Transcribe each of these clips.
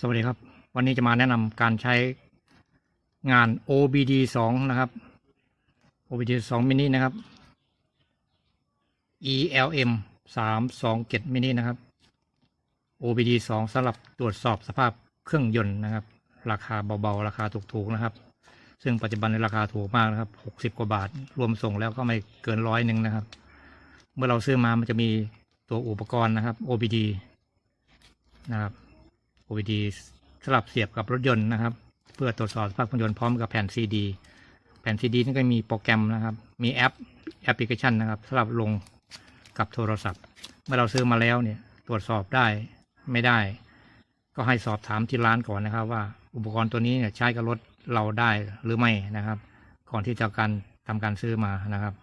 สวัสดีครับ วันนี้จะมาแนะนำการใช้งาน OBD 2นะครับ OBD 2 mini นะครับ ELM 3 2 7 mini นะครับ OBD 2สำหรับตรวจสอบสภาพเครื่องยนต์นะครับ ราคาเบาๆ ราคาถูกๆนะครับ ซึ่งปัจจุบันในราคาถูกมากนะครับ 60 กว่าบาท รวมส่งแล้วก็ไม่เกินร้อยหนึ่งนะครับ เมื่อเราซื้อมามันจะมีตัวอุปกรณ์นะครับ OBD นะครับ OBD สลับเสียบกับรถยนต์นะครับ เพื่อตรวจสอบสภาพเครื่องยนต์พร้อมกับแผ่น CD แผ่น CD นี่ก็มีโปรแกรมนะครับ มีแอปแอปพลิเคชันนะครับสำหรับลงกับโทรศัพท์ เมื่อเราซื้อมาแล้วเนี่ยตรวจสอบได้ไม่ได้ ก็ให้สอบถามที่ร้านก่อนนะครับ ว่าอุปกรณ์ตัวนี้เนี่ยใช้กับรถเราได้หรือไม่นะครับ ก่อนที่จะการทำการซื้อมานะครับ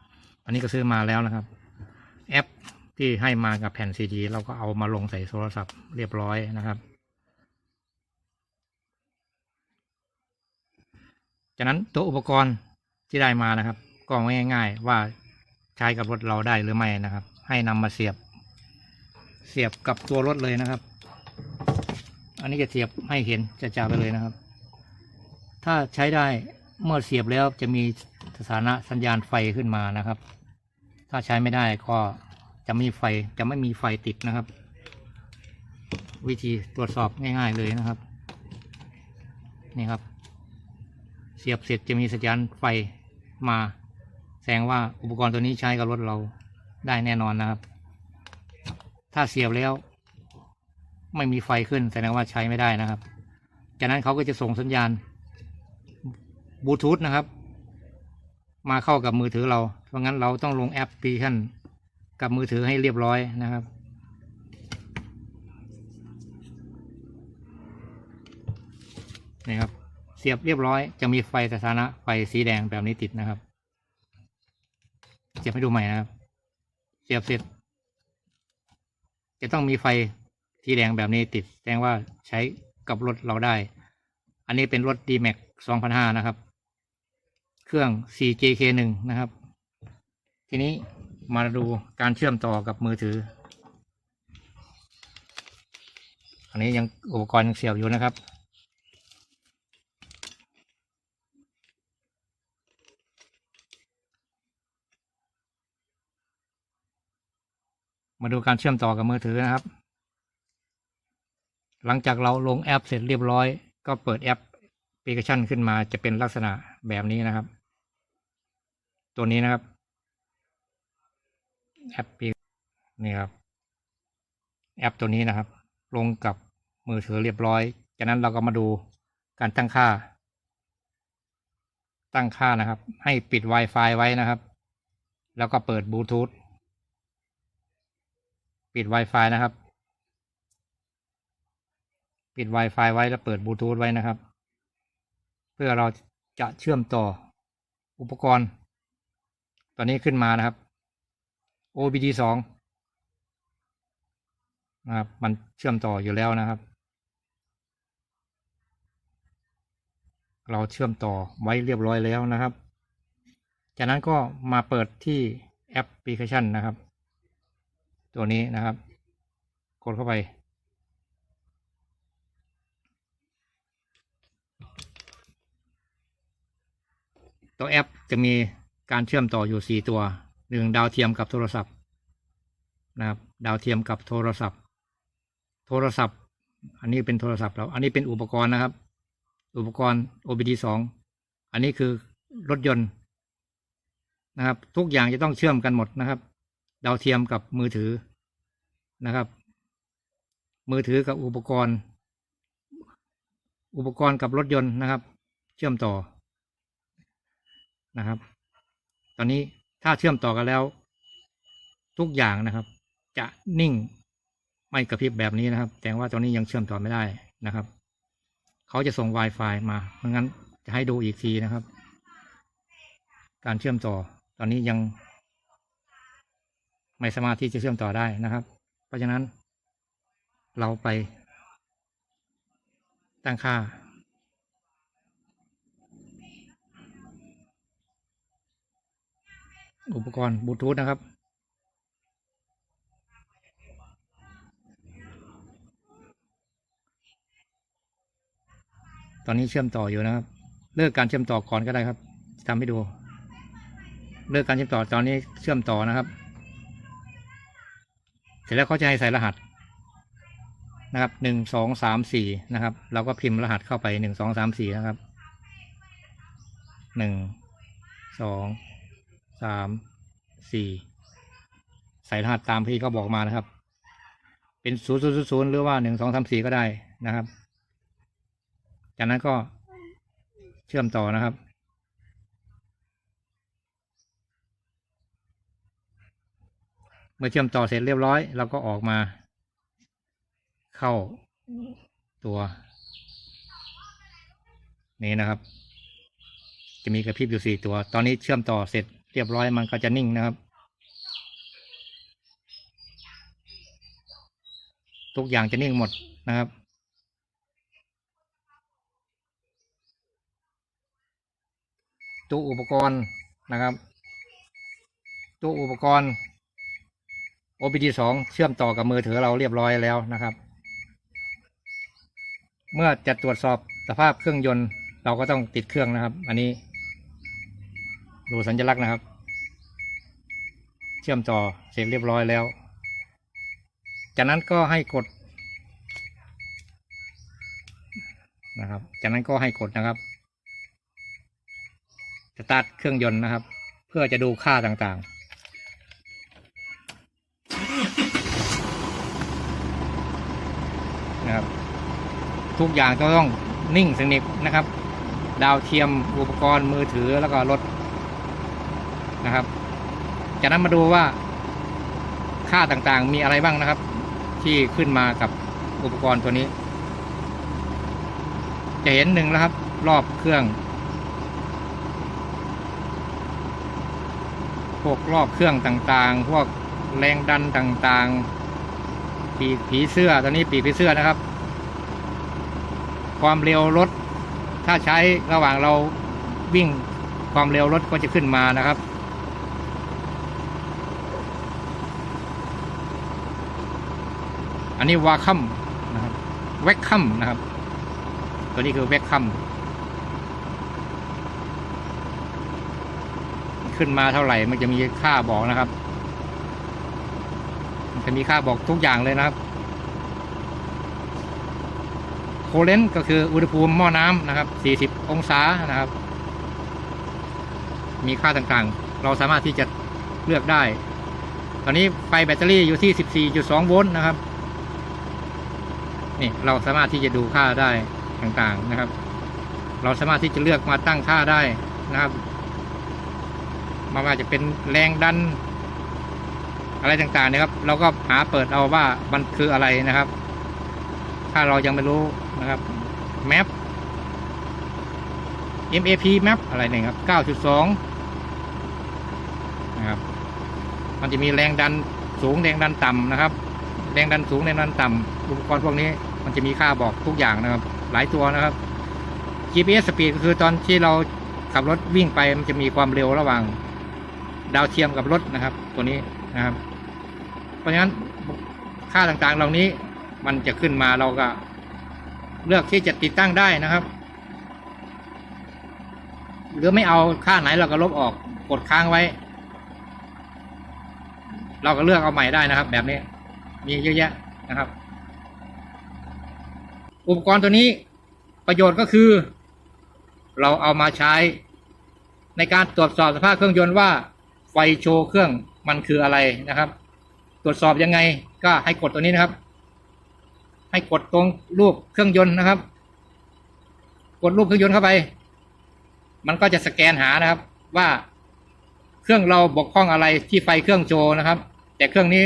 อันนี้ก็ซื้อมาแล้วนะครับ แอปที่ให้มากับแผ่นซีดีเราก็เอามาลงใส่โทรศัพท์เรียบร้อยนะครับ จากนั้นตัวอุปกรณ์ที่ได้มานะครับ ก็ง่าย ๆ ว่าใช้กับรถเราได้หรือไม่นะครับ ให้นำมาเสียบ เสียบกับตัวรถเลยนะครับ อันนี้จะเสียบให้เห็นจะจ่าไปเลยนะครับ ถ้าใช้ได้เมื่อเสียบแล้วจะมีสถานะสัญญาณไฟขึ้นมานะครับ ถ้าใช้ไม่ได้ก็จะไม่มีไฟจะไม่มีไฟติดนะครับ วิธีตรวจสอบง่าย ๆเลยนะครับ นี่ครับ สียบเสร็จจะมีสัญญาณไฟมาแสดงว่าอุปกรณ์ตัวนี้ใช้กับรถเราได้แน่นอนนะครับ ถ้าเสียบแล้ว ไม่มีไฟขึ้นแสดงว่าใช้ไม่ได้นะครับ จากนั้นเขาก็จะส่งสัญญาณบลูทูธนะครับ มาเข้ากับมือถือเรา เพราะงั้นเราต้องลงแอปพลิเคชันกับมือถือให้เรียบร้อยนะครับนี่ครับ สียบเรียบร้อย จะมีไฟสถานะไฟสีแดงแบบนี้ติดนะครับ เสียบให้ดูใหม่นะครับ เสียบเสร็จ จะต้องมีไฟสีแดงแบบนี้ติด แสดงว่าใช้กับรถเราได้ อันนี้เป็นรถ D-Max 2005 นะครับ เครื่อง 4JK1 นะครับ ทีนี้มาดูการเชื่อมต่อกับมือถือ อันนี้ยังอุปกรณ์ยังเสียบอยู่นะครับ มาดูการเชื่อมต่อกับมือถือนะครับ หลังจากเราลงแอปเสร็จเรียบร้อย ก็เปิดแอปพลิเคชันขึ้นมาจะเป็นลักษณะแบบนี้นะครับ ตัวนี้นะครับแอปนี่ครับ แอปตัวนี้นะครับ ลงกับมือถือเรียบร้อย จากนั้นเราก็มาดูการตั้งค่า ตั้งค่านะครับ ให้ปิด Wi-Fi ไว้นะครับ แล้วก็เปิดบลูทูธ ปิด Wi-Fi นะครับ ปิด Wi-Fi ไว้แล้วเปิดบลูทูธไว้นะครับ เพื่อเราจะเชื่อมต่ออุปกรณ์ ตอนนี้ขึ้นมานะครับ OBD สองนะครับ มันเชื่อมต่ออยู่แล้วนะครับ เราเชื่อมต่อไว้เรียบร้อยแล้วนะครับ จากนั้นก็มาเปิดที่แอปพลิเคชันนะครับ ตัวนี้นะครับ กดเข้าไป ตัวแอปจะมีการเชื่อมต่ออยู่ 4 ตัวหนึ่งดาวเทียมกับโทรศัพท์นะครับ ดาวเทียมกับโทรศัพท์ โทรศัพท์ อันนี้เป็นโทรศัพท์เรา อันนี้เป็นอุปกรณ์นะครับ อุปกรณ์ OBD 2อันนี้คือรถยนต์นะครับ ทุกอย่างจะต้องเชื่อมกันหมดนะครับ ดาวเทียมกับมือถือนะครับ มือถือกับอุปกรณ์ อุปกรณ์กับรถยนต์นะครับ เชื่อมต่อนะครับ ตอนนี้ถ้าเชื่อมต่อกันแล้ว ทุกอย่างนะครับ จะนิ่งไม่กระพริบแบบนี้นะครับ แต่ว่าตอนนี้ยังเชื่อมต่อไม่ได้นะครับ เขาจะส่ง Wi-Fi มาเพราะงั้นจะให้ดูอีกทีนะครับ การเชื่อมต่อตอนนี้ยัง ไม่สามารถที่จะเชื่อมต่อได้นะครับ เพราะฉะนั้น เราไป ตั้งค่า อุปกรณ์บลูทูธนะครับตอนนี้เชื่อมต่ออยู่นะครับ เลิกการเชื่อมต่อก่อนก็ได้ครับทำให้ดู เลิกการเชื่อมต่อตอนนี้เชื่อมต่อนะครับ เสร็จแล้วเขาจะให้ใส่รหัสนะครับหนึ่งสองสามสี่นะครับ เราก็พิมพ์รหัสเข้าไปหนึ่งสองสามสี่นะครับหนึ่งสองสามสี่ใส่รหัสตามที่เขาบอกมานะครับ เป็นศูนย์ศูนย์ศูนย์หรือว่าหนึ่งสองสามสี่ก็ได้นะครับ จากนั้นก็เชื่อมต่อนะครับ เมื่อเชื่อมต่อเสร็จเรียบร้อยเราก็ออกมา เข้าตัวนี้นะครับ จะมีกระพริบอยู่สี่ตัว ตอนนี้เชื่อมต่อเสร็จเรียบร้อยมันก็จะนิ่งนะครับ ทุกอย่างจะนิ่งหมดนะครับตู้อุปกรณ์นะครับตู้อุปกรณ์ OBD สองเชื่อมต่อกับมือถือเราเรียบร้อยแล้วนะครับ เมื่อจะตรวจสอบสภาพเครื่องยนต์ เราก็ต้องติดเครื่องนะครับ อันนี้ ดูสัญลักษณ์นะครับ เชื่อมต่อเสร็จเรียบร้อยแล้ว จากนั้นก็ให้กดนะครับ จากนั้นก็ให้กดนะครับสตาร์ทเครื่องยนต์นะครับ เพื่อจะดูค่าต่างๆ นะครับ ทุกอย่างต้องนิ่งสนิทนะครับ ดาวเทียมอุปกรณ์มือถือแล้วก็รถนะครับ จากนั้นมาดูว่าค่าต่างๆมีอะไรบ้างนะครับ ที่ขึ้นมากับอุปกรณ์ตัวนี้ จะเห็นหนึ่งแล้วครับ รอบเครื่องพวกรอบเครื่องต่างๆ พวกแรงดันต่างๆ ปีกผีเสื้อตอนนี้ปีกผีเสื้อนะครับ ความเร็วรถ ถ้าใช้ระหว่างเราวิ่งความเร็วรถก็จะขึ้นมานะครับ อันนี้วาคัมนะครับแวคคัมนะครับ ตัวนี้คือแวคคัมขึ้นมาเท่าไหร่มันจะมีค่าบอกนะครับ จะมีค่าบอกทุกอย่างเลยนะครับโคเลนก็คืออุณหภูมิหม้อน้ำนะครับ 40 องศานะครับ มีค่าต่างๆ เราสามารถที่จะเลือกได้ ตอนนี้ไฟแบตเตอรี่อยู่ที่ 14.2 โวลต์นะครับ นี่เราสามารถที่จะดูค่าได้ต่างๆนะครับ เราสามารถที่จะเลือกมาตั้งค่าได้นะครับไมาว่าจะเป็นแรงดัน อะไรต่างๆนะครับ เราก็หาเปิดเอาว่ามันคืออะไรนะครับ ถ้าเรายังไม่รู้นะครับ map map map อะไรเนี่ยครับ 9.2 นะครับ มันจะมีแรงดันสูงแรงดันต่ำนะครับ แรงดันสูงแรงดันต่ำอุปกรณ์พวกนี้ มันจะมีค่าบอกทุกอย่างนะครับ หลายตัวนะครับ GPS speed ก็คือตอนที่เราขับรถวิ่งไปมันจะมีความเร็วระหว่าง ดาวเทียมกับรถนะครับ ตัวนี้นะครับ เพราะฉะนั้นค่าต่างๆ เหล่านี้มันจะขึ้นมาเราก็ เลือกที่จะติดตั้งได้นะครับ หรือไม่เอาค่าไหนเราก็ลบออกกดค้างไว้ เราก็เลือกเอาใหม่ได้นะครับ แบบนี้ มีเยอะแยะนะครับ อุปกรณ์ตัวนี้ประโยชน์ก็คือ เราเอามาใช้ในการตรวจสอบสภาพเครื่องยนต์ว่าไฟโชว์เครื่องมันคืออะไรนะครับ ตรวจสอบยังไง ก็ให้กดตัวนี้นะครับ ให้กดตรงรูปเครื่องยนต์นะครับ กดรูปเครื่องยนต์เข้าไป มันก็จะสแกนหานะครับ ว่าเครื่องเราบกพร่องอะไรที่ไฟเครื่องโชว์นะครับ แต่เครื่องนี้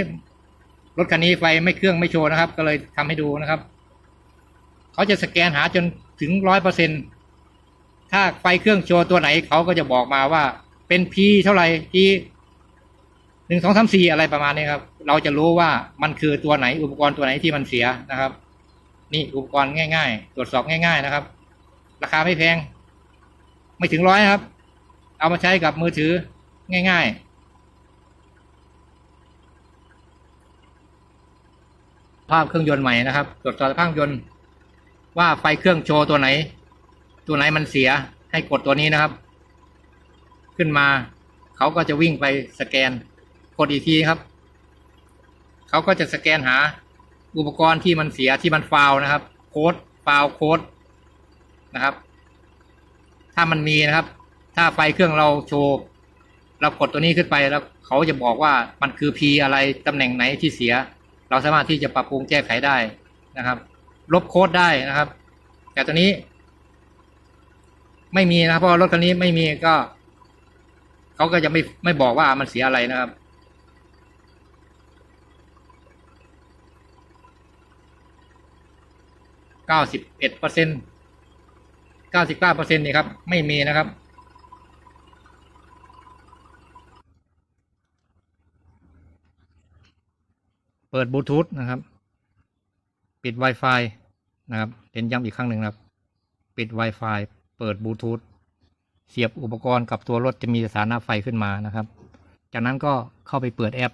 รถคันนี้ไฟไม่เครื่องไม่โชว์นะครับ ก็เลยทำให้ดูนะครับเขาจะสแกนหาจนถึงร้อยเปอร์เซ็นถ้าไฟเครื่องโชว์ตัวไหนเขาก็จะบอกมาว่าเป็น P เท่าไหร่ P หนึ่งสองสามสี่อะไรประมาณนี้ครับ เราจะรู้ว่ามันคือตัวไหนอุปกรณ์ตัวไหนที่มันเสียนะครับ นี่อุปกรณ์ง่าย ๆ ตรวจสอบง่าย ๆนะครับ ราคาไม่แพง ไม่ถึงร้อยครับ เอามาใช้กับมือถือง่าย ๆภาพเครื่องยนต์ใหม่นะครับ ตรวจสอบภาพเครื่องยนต์ว่าไฟเครื่องโชว์ตัวไหน ตัวไหนมันเสียให้กดตัวนี้นะครับ ขึ้นมาเขาก็จะวิ่งไปสแกน กดอีกทีครับ เขาก็จะสแกนหาอุปกรณ์ที่มันเสียที่มันฟาวนะครับ โค้ดฟาวโค้ดนะครับ ถ้ามันมีนะครับ ถ้าไฟเครื่องเราโชว์เรากดตัวนี้ขึ้นไปแล้วเขาจะบอกว่ามันคือ P อะไรตำแหน่งไหนที่เสีย เราสามารถที่จะปรับปรุงแก้ไขได้นะครับ ลบโค้ดได้นะครับ แต่ตัวนี้ ไม่มีนะครับเพราะรถคันนี้ไม่มีก็ เขาก็จะไม่ไม่บอกว่ามันเสียอะไรนะครับ เก้าสิบเอ็ดเปอร์เซ็นต์เก้าสิบเก้าเปอร์เซ็นต์นี่ครับ ไม่มีนะครับ เปิดบลูทูธนะครับ ปิด Wi-Fi นะครับเน้นย้ำอีกครั้งหนึ่งนะครับ ปิด Wi-Fi เปิดบลูทูธเสียบอุปกรณ์กับตัวรถจะมีสถานะไฟขึ้นมานะครับ จากนั้นก็เข้าไปเปิดแอป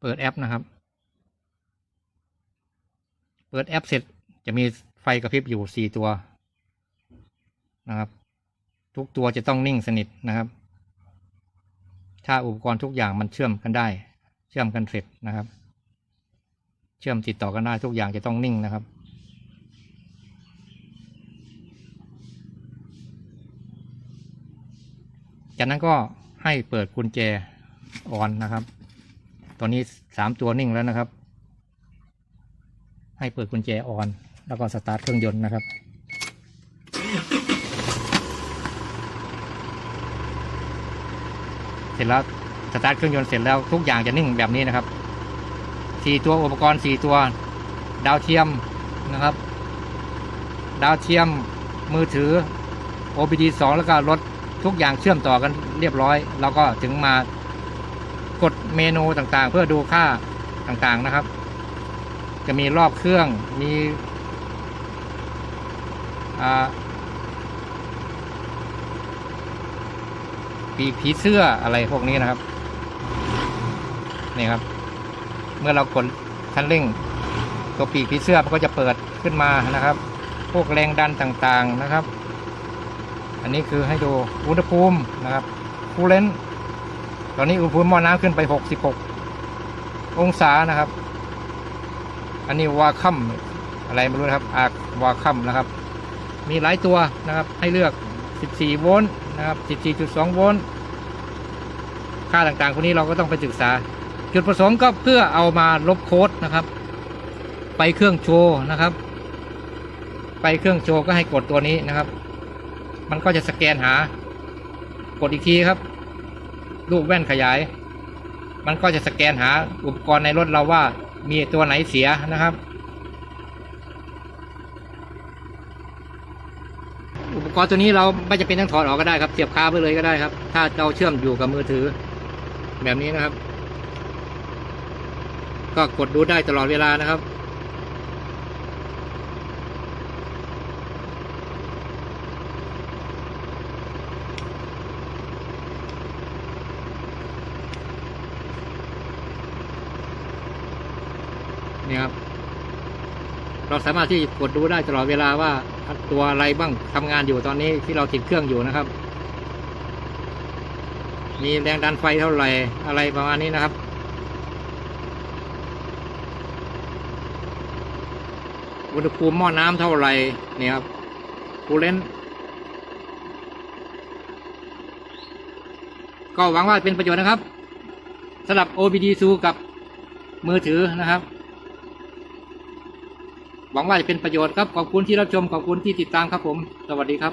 เปิดแอปนะครับ เปิดแอปเสร็จจะมีไฟกระพริบอยู่สี่ตัวนะครับ ทุกตัวจะต้องนิ่งสนิทนะครับ ถ้าอุปกรณ์ทุกอย่างมันเชื่อมกันได้ เชื่อมกันเสร็จนะครับ เชื่อมติดต่อกันได้ทุกอย่างจะต้องนิ่งนะครับจากนั้นก็ให้เปิดกุญแจออนนะครับ ตอนนี้สามตัวนิ่งแล้วนะครับ ให้เปิดกุญแจออน แล้วก็สตาร์ทเครื่องยนต์นะครับเสร็จแล้วสตาร์ทเครื่องยนต์เสร็จแล้วทุกอย่างจะนิ่งแบบนี้นะครับสี่ตัวอุปกรณ์สี่ตัว ดาวเทียมนะครับ ดาวเทียมมือถือ OBD 2 แล้วก็รถทุกอย่างเชื่อมต่อกันเรียบร้อย แล้วก็ถึงมากดเมนูต่างๆ เพื่อดูค่าต่างๆนะครับ จะมีรอบเครื่อง มีปีกผีเสื้ออะไรพวกนี้นะครับ นี่ครับ เมื่อเรากดคันเร่ง ตัวปีกผีเสื้อมันก็จะเปิดขึ้นมานะครับ พวกแรงดันต่างๆนะครับ อันนี้คือให้ดูอุณหภูมินะครับคูลเลนตอนนี้อุณหภูมิหม้อน้ำขึ้นไป 66 องศานะครับ อันนี้วาคัมอะไรไม่รู้นะครับอากวาคัมนะครับ มีหลายตัวนะครับ ให้เลือก 14 โวลต์นะครับ 14.2 โวลต์ค่าต่างๆพวกนี้เราก็ต้องไปศึกษา จุดประสงค์ก็เพื่อเอามาลบโค้ดนะครับ ไปเครื่องโชว์นะครับ ไปเครื่องโชว์ก็ให้กดตัวนี้นะครับ มันก็จะสแกนหากดอีกทีครับ รูปแว่นขยาย มันก็จะสแกนหาอุปกรณ์ในรถเราว่า มีตัวไหนเสียนะครับ อุปกรณ์ตัวนี้เราไม่จะเป็นต้องถอดออกก็ได้ครับ เสียบคาไปเลยก็ได้ครับ ถ้าเราเชื่อมอยู่กับมือถือ แบบนี้นะครับ ก็กดดูได้ตลอดเวลานะครับ นี่ครับ เราสามารถที่กดดูได้ตลอดเวลาว่าตัวอะไรบ้างทำงานอยู่ตอนนี้ที่เราติดเครื่องอยู่นะครับ มีแรงดันไฟเท่าไหร่อะไรประมาณนี้นะครับอุณหภูมิหม้อน้ำเท่าไหร่เนี่ยครับคูลเลนก็หวังว่าเป็นประโยชน์นะครับสำหรับ OBD ซูกับมือถือนะครับ หวังว่าจะเป็นประโยชน์ครับ ขอบคุณที่รับชม ขอบคุณที่ติดตามครับผม สวัสดีครับ